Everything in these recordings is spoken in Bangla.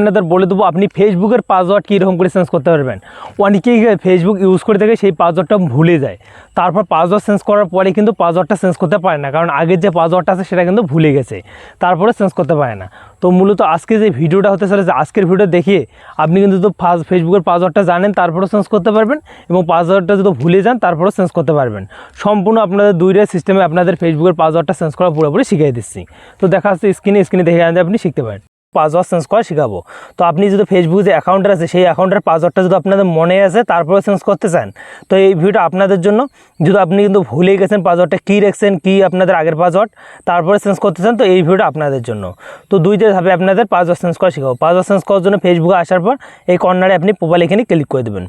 আপনাদের বলে দেবো, আপনি ফেসবুকের পাসওয়ার্ড কীরকম করে চেঞ্জ করতে পারবেন। অনেকেই ফেসবুক ইউজ করে থাকে সেই পাসওয়ার্ডটা ভুলে যায়। তারপর পাসওয়ার্ড চেঞ্জ করার পরে কিন্তু পাসওয়ার্ডটা চেঞ্জ করতে পারে না, কারণ আগের যে পাসওয়ার্ডটা আছে সেটা কিন্তু ভুলে গেছে। তারপরে চেঞ্জ করতে পারে না। তো মূলত আজকে যে ভিডিওটা হতে চলেছে, আজকের ভিডিও দেখিয়ে আপনি কিন্তু তো ফেসবুকের পাসওয়ার্ডটা জানেন, তারপরেও চেঞ্জ করতে পারবেন এবং পাসওয়ার্ডটা যদি ভুলে যান, তারপরেও চেঞ্জ করতে পারবেন। সম্পূর্ণ আপনাদের দুইটা সিস্টেমে আপনাদের ফেসবুকের পাসওয়ার্ডটা চেঞ্জ করা পুরোপুরি শিখিয়ে দিচ্ছি। তো দেখা যাচ্ছে স্ক্রিনে স্ক্রিনে দেখে আপনি শিখতে পারেন। পাসওয়ার্ড চেঞ্জ করা শেখাবো। তো আপনি যদি ফেসবুক যে অ্যাকাউন্টের আছে, সেই অ্যাকাউন্টের পাসওয়ার্ডটা যদি আপনাদের মনে আছে তারপরে চেঞ্জ করতে চান, তো এই ভিডিওটা আপনাদের জন্য। যদি আপনি কিন্তু ভুলে গেছেন পাসওয়ার্ডটা কী রেখেছেন, কী আপনাদের আগের পাসওয়ার্ড তারপরে চেঞ্জ করতে চান, তো এই ভিডিওটা আপনাদের জন্য। তো দুইটা ধাপে আপনাদের পাসওয়ার্ড চেঞ্জ করা শেখাবো। পাসওয়ার্ড চেঞ্জ করার জন্য ফেসবুকে আসার পর, এই কর্নারে আপনি প্রোফাইল এখানে ক্লিক করে দেবেন।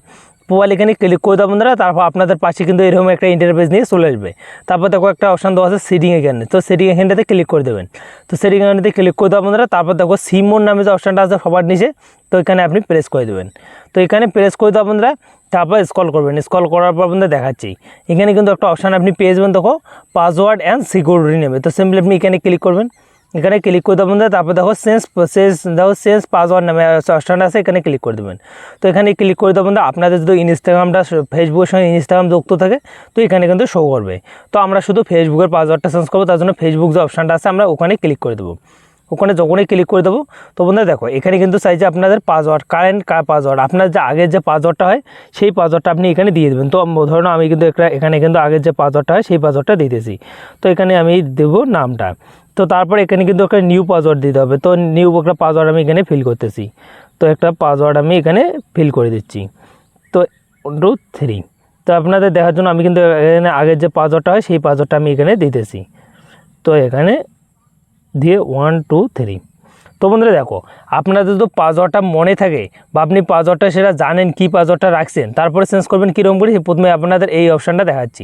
প্রোফাইল এখানে ক্লিক করে দেবেন বন্ধুরা, তারপর আপনাদের পাশে কিন্তু এরকম একটা ইন্টারফেস নিয়ে চলে আসবে। তারপর দেখো একটা অপশান দেওয়া আছে সেটিং এখানে। তো সেটিং এখানটাতে ক্লিক করে দেবেন। তো সেটিং এখানটাতে ক্লিক করে দেওয়া বন্ধুরা, তারপর দেখো সিমোর নামে যে অপশানটা আছে সবার নিচে, তো এখানে আপনি প্রেস করে দেবেন। তো এখানে প্রেস করে দেওয়া বন্ধুরা, তারপর স্কল করবেন। স্কল করার পর বন্ধুরা দেখাচ্ছি। এখানে কিন্তু একটা অপশান আপনি পেয়ে যাবেন দেখো পাসওয়ার্ড অ্যান্ড সিকিউরিটি নেবে তো সিম্পলি আপনি এখানে ক্লিক করবেন। এখানে ক্লিক করে দেবেন তারপর দেখো সেন্স সেন্স দেখো সেন্স পাসওয়ার্ড নামে অপশানটা আছে, এখানে ক্লিক করে দেবেন। তো এখানে ক্লিক করে দেবেন আপনাদের যদি ইনস্টাগ্রামটা ফেসবুকের সঙ্গে ইনস্টাগ্রাম যুক্ত থাকে, তো এখানে কিন্তু শো করবে। তো আমরা শুধু ফেসবুকের পাসওয়ার্ডটা চেঞ্জ করব, তার জন্য ফেসবুক যে অপশানটা আছে, আমরা ওখানে ক্লিক করে দেবো। ওখানে যখনই ক্লিক করে দেবো, তো বন্ধুরা দেখো, এখানে কিন্তু চাইছে আপনাদের পাসওয়ার্ড কারেন্ট পাসওয়ার্ড আপনার যে আগের যে পাসওয়ার্ডটা হয়, সেই পাসওয়ার্ডটা আপনি এখানে দিয়ে দেবেন। তো ধরুন আমি কিন্তু একটা, এখানে কিন্তু আগের যে পাসওয়ার্ডটা হয়, সেই পাসওয়ার্ডটা দিতেছি তো এখানে আমি দেবো নামটা। তো তারপর এখানে কিন্তু একটা নিউ পাসওয়ার্ড দিতে হবে। তো নিউ একটা পাসওয়ার্ড আমি এখানে ফিল করতেছি। তো একটা পাসওয়ার্ড আমি এখানে ফিল করে দিচ্ছি। তো টু থ্রি তো আপনাদের দেখার জন্য আমি কিন্তু এখানে আগের যে পাসওয়ার্ডটা হয়, সেই পাসওয়ার্ডটা আমি এখানে দিতেছি। তো এখানে দিয়ে ওয়ান টু থ্রি তো বন্ধুরা দেখো, আপনাদের তো পাসওয়ার্ডটা মনে থাকে, বা আপনি পাসওয়ার্ডটা সেটা জানেন, কি পাসওয়ার্ডটা রাখছেন, তারপরে চেঞ্জ করবেন কীরকম করে প্রথমে আপনাদের এই অপশানটা দেখাচ্ছি।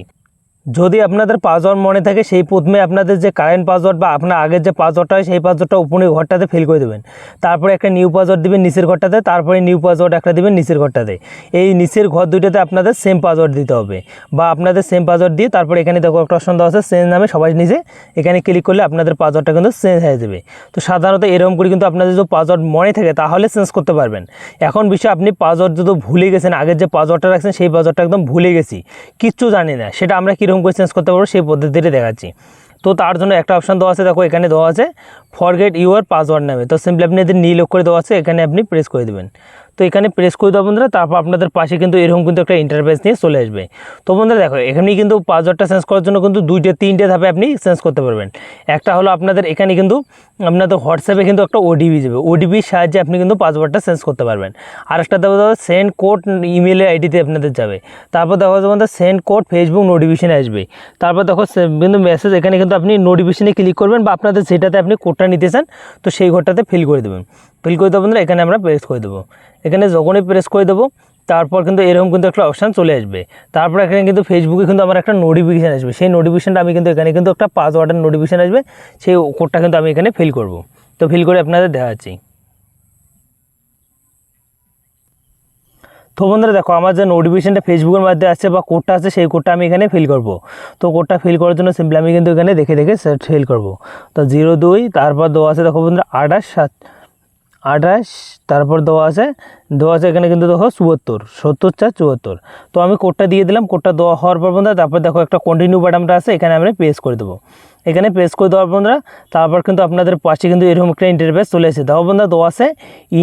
যদি আপনাদের পাসওয়ার্ড মনে থাকে, সেই প্রথমে আপনাদের যে কারেন্ট পাসওয়ার্ড বা আপনার আগের যে পাসওয়ার্ডটা হয় সেই পাসওয়ার্ডটা উপরে ঘরটাতে ফিল করে দেবেন। তারপরে একটা নিউ পাসওয়ার্ড দিবেন নিচের ঘরটাতে, তারপরে নিউ পাসওয়ার্ড একটা দিবেন নিচের ঘরটাতে। এই নিচের ঘর দুইটাতে আপনাদের সেম পাসওয়ার্ড দিতে হবে। বা আপনাদের সেম পাসওয়ার্ড দিয়ে তারপরে এখানে দেখো একটা অপশন দেওয়া আছে চেঞ্জ নামে সবাই নিজে এখানে ক্লিক করলে আপনাদের পাসওয়ার্ডটা কিন্তু চেঞ্জ হয়ে যাবে। তো সাধারণত এরকম করে কিন্তু আপনাদের যদি পাসওয়ার্ড মনে থাকে, তাহলে চেঞ্জ করতে পারবেন। এখন বিষয়, আপনি পাসওয়ার্ড যদি ভুলে গেছেন, আগের যে পাসওয়ার্ডটা রাখছেন, সেই পাসওয়ার্ডটা একদম ভুলে গেছি। কিচ্ছু জানি না, সেটা আমরা কীরকম করে চেঞ্জ করতে পারব সেই পদ্ধতিটি দেখাচ্ছি। তো তার জন্য একটা অপশান দেওয়া আছে, দেখো এখানে দেওয়া আছে ফরগেট ইউর পাসওয়ার্ড নামে। তো সিম্পলি আপনি এদের নীল করে দেওয়া আছে, এখানে আপনি প্রেস করে দেবেন। তো এখানে প্রেস করে দেওয়া বন্ধুরা, তারপর আপনাদের পাশে কিন্তু এরকম কিন্তু একটা ইন্টারফেস নিয়ে চলে আসবে। তো বন্ধুরা দেখো এখানে কিন্তু পাসওয়ার্ডটা চেঞ্জ করার জন্য কিন্তু দুইটা, তিনটে ধাপে আপনি চেঞ্জ করতে পারবেন। একটা হলো আপনাদের এখানে কিন্তু আপনাদের হোয়াটসঅ্যাপে কিন্তু একটা ওডিবি যাবে। ওডিবির সাহায্যে আপনি কিন্তু পাসওয়ার্ডটা চেঞ্জ করতে পারবেন। আর একটা দেখো দেখো সেন্ড কোড ইমেলের আইডিতে আপনাদের যাবে। তারপর দেখো তোমাদের সেন্ড কোড ফেসবুক নোটিফিকেশানে আসবে। তারপর দেখো কিন্তু মেসেজ এখানে কিন্তু আপনি নোটিফিকেশানে ক্লিক করবেন বা আপনাদের যেটাতে আপনি কোডটা নিতে চান, তো সেই ঘরটাতে ফিল করে দেবেন। ফিল করে দেবো এখানে আমরা প্রেস করে দেবো। এখানে যখনই প্রেস করে দেবো, তারপর কিন্তু এরকম কিন্তু একটা অপশান চলে আসবে। তারপর এখানে কিন্তু ফেসবুকে কিন্তু আমার একটা নোটিফিকেশান আসবে। সেই নোটিফিকেশানটা আমি কিন্তু এখানে কিন্তু একটা পাসওয়ার্ডের নোটিফিকেশান আসবে, সেই কোডটা কিন্তু আমি এখানে ফিল করব। তো ফিল করে আপনাদের দেখাচ্ছি। তো বন্ধুরা দেখো, আমার যে নোটিফিকেশানটা ফেসবুকের মধ্যে আছে বা কোডটা আছে সেই কোডটা আমি এখানে ফিল করব। তো কোডটা ফিল করার জন্য সিম্পলি আমি কিন্তু এখানে দেখে দেখে ফিল করব। তো জিরো দুই, তারপর দেওয়া আছে দেখো বন্ধুরা, আঠাশ, সাত আঠাশ, তারপর দেওয়া আছে দেওয়া আছে এখানে কিন্তু দেখো চুয়াত্তর, সত্তর চার চুয়াত্তর। তো আমি কোডটা দিয়ে দিলাম কোডটা দেওয়া হওয়ার পর বন্ধুরা, তারপর দেখো একটা কন্টিনিউ বাটনটা আছে, এখানে আমি পেস করে দেবো। এখানে প্রেস করে দেওয়ার বন্ধুরা, তারপর কিন্তু আপনাদের পাশে কিন্তু এরকম একটা ইন্টারফেস চলে এসেছে। দেখো বন্ধুরা, দেওয়া আছে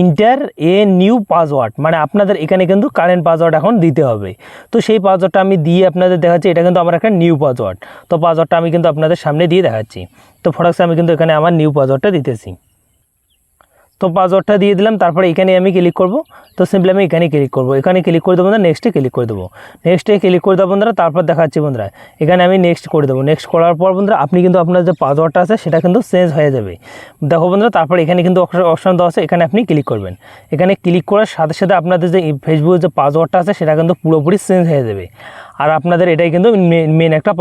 ইন্টার এ নিউ পাসওয়ার্ড মানে আপনাদের এখানে কিন্তু কারেন্ট পাসওয়ার্ড এখন দিতে হবে। তো সেই পাসওয়ার্ডটা আমি দিয়ে আপনাদের দেখাচ্ছি, এটা কিন্তু আমার একটা নিউ পাসওয়ার্ড তো পাসওয়ার্ডটা আমি কিন্তু আপনাদের সামনে দিয়ে দেখাচ্ছি। তো ফটাক্সে আমি কিন্তু এখানে আমার নিউ পাসওয়ার্ডটা দিতেছি। তো পাসওয়ার্ডটা দিয়ে দিলাম, তারপরে এখানে আমি ক্লিক করব। তো সিম্পলি আমি এখানে ক্লিক করব। এখানে ক্লিক করে দেবো বন্ধুরা নেক্সটে ক্লিক করে দেবো। নেক্সটে ক্লিক করে দেবো বন্ধুরা, তারপর দেখাচ্ছি বন্ধুরা। এখানে আমি নেক্সট করে দেবো। নেক্সট করার পর বন্ধুরা, আপনি কিন্তু আপনার যে পাসওয়ার্ডটা আছে, সেটা কিন্তু চেঞ্জ হয়ে যাবে। দেখো বন্ধুরা, তারপর এখানে কিন্তু অপশন দেওয়া আছে, এখানে আপনি ক্লিক করবেন। এখানে ক্লিক করার সাথে সাথে আপনাদের যে ফেসবুকের যে পাসওয়ার্ডটা আছে, সেটা কিন্তু পুরোপুরি চেঞ্জ হয়ে যাবে। আর আপনাদের এটাই কিন্তু মেন একটা